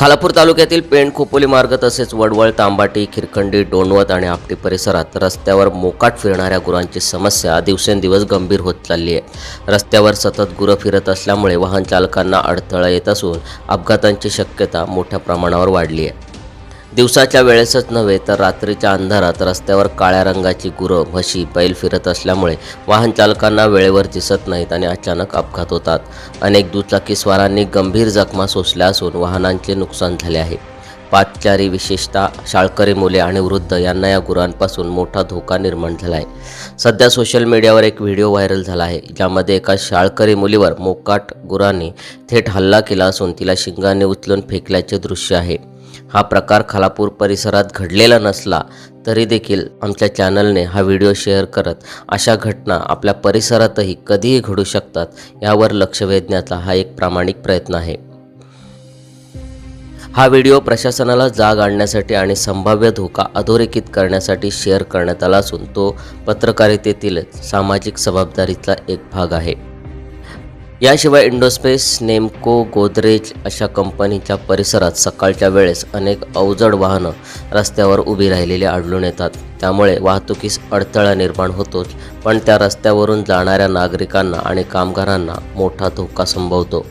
खालापूर तालुक्यातील पेण खोपोली मार्ग तसेच वडवळ तांबाटी खिरखंडी डोणवत आणि आपटी परिसरात रस्त्यावर मोकाट फिरणाऱ्या गुरांची समस्या दिवसेंदिवस गंभीर होत चालली आहे. रस्त्यावर सतत गुरं फिरत असल्यामुळे वाहन चालकांना अडथळा येत असून अपघातांची शक्यता मोठ्या प्रमाणावर वाढली आहे. दिवसाच्या वेळेसच नव्हे तर रात्रीच्या अंधारात रस्त्यावर काळ्या रंगाची गुरं म्हशी बैल फिरत असल्यामुळे वाहन चालकांना वेळेवर दिसत नाहीत आणि अचानक अपघात होतात. अनेक दुचाकीस्वारांनी गंभीर जखमा सोसल्या असून वाहनांचे नुकसान झाले आहे. पाचचारी विशेषतः शाळकरी मुले आणि वृद्ध यांना या गुरांपासून मोठा धोका निर्माण झाला आहे सध्या सोशल मीडियावर एक व्हिडिओ व्हायरल झाला आहे ज्यामध्ये एका शाळकरी मुलीवर मोकाट गुरांनी थेट हल्ला केला असून तिला शिंगाने उचलून फेकल्याचे दृश्य आहे. हा प्रकार खालापूर परिसरात घडलेला नसला तरी देखील आमच्या चॅनलने हा व्हिडिओ शेअर करत अशा घटना आपल्या परिसरातही कधीही घडू शकतात यावर लक्ष वेधण्याचा हा एक प्रामाणिक प्रयत्न आहे. हा व्हिडिओ प्रशासनाला जाग आणण्यासाठी आणि संभाव्य धोका अधोरेखित करण्यासाठी शेअर करण्यात आला असून तो पत्रकारितेतील सामाजिक जबाबदारीचा एक भाग आहे. याशिवाय इंडोस्पेस नेमको गोदरेज अशा कंपनीच्या परिसरात सकाळच्या वेळेस अनेक अवजड वाहनं रस्त्यावर उभी राहिलेली आढळून येतात. त्यामुळे वाहतुकीस अडथळा निर्माण होतोच पण त्या रस्त्यावरून जाणाऱ्या नागरिकांना आणि कामगारांना मोठा धोका संभवतो.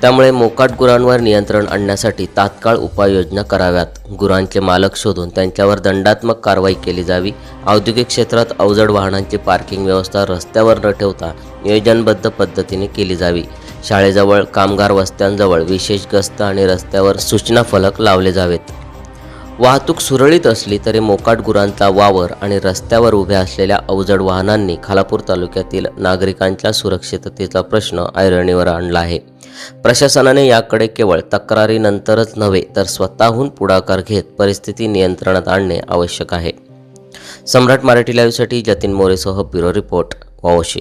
त्यामुळे मोकाट गुरांवर नियंत्रण आणण्यासाठी तात्काळ उपाययोजना कराव्यात. गुरांचे मालक शोधून त्यांच्यावर दंडात्मक कारवाई केली जावी. औद्योगिक क्षेत्रात अवजड वाहनांची पार्किंग व्यवस्था रस्त्यावर न ठेवता नियोजनबद्ध पद्धतीने केली जावी. शाळेजवळ कामगार वस्त्यांजवळ विशेष गस्त आणि रस्त्यावर सूचना फलक लावले जावेत. वाहतूक सुरळीत असली तरी मोकाट गुरांचा वावर आणि रस्त्यावर उभ्या असलेल्या अवजड वाहनांनी खालापूर तालुक्यातील नागरिकांच्या सुरक्षिततेचा प्रश्न ऐरणीवर आणला आहे. प्रशासनाने याकडे केवळ तक्रारीनंतरच नव्हे तर स्वतःहून पुढाकार घेत परिस्थिती नियंत्रणात आणणे आवश्यक आहे. सम्राट मराठी लाईव्हसाठी जतीन मोरेसह ब्युरो रिपोर्ट वावशी.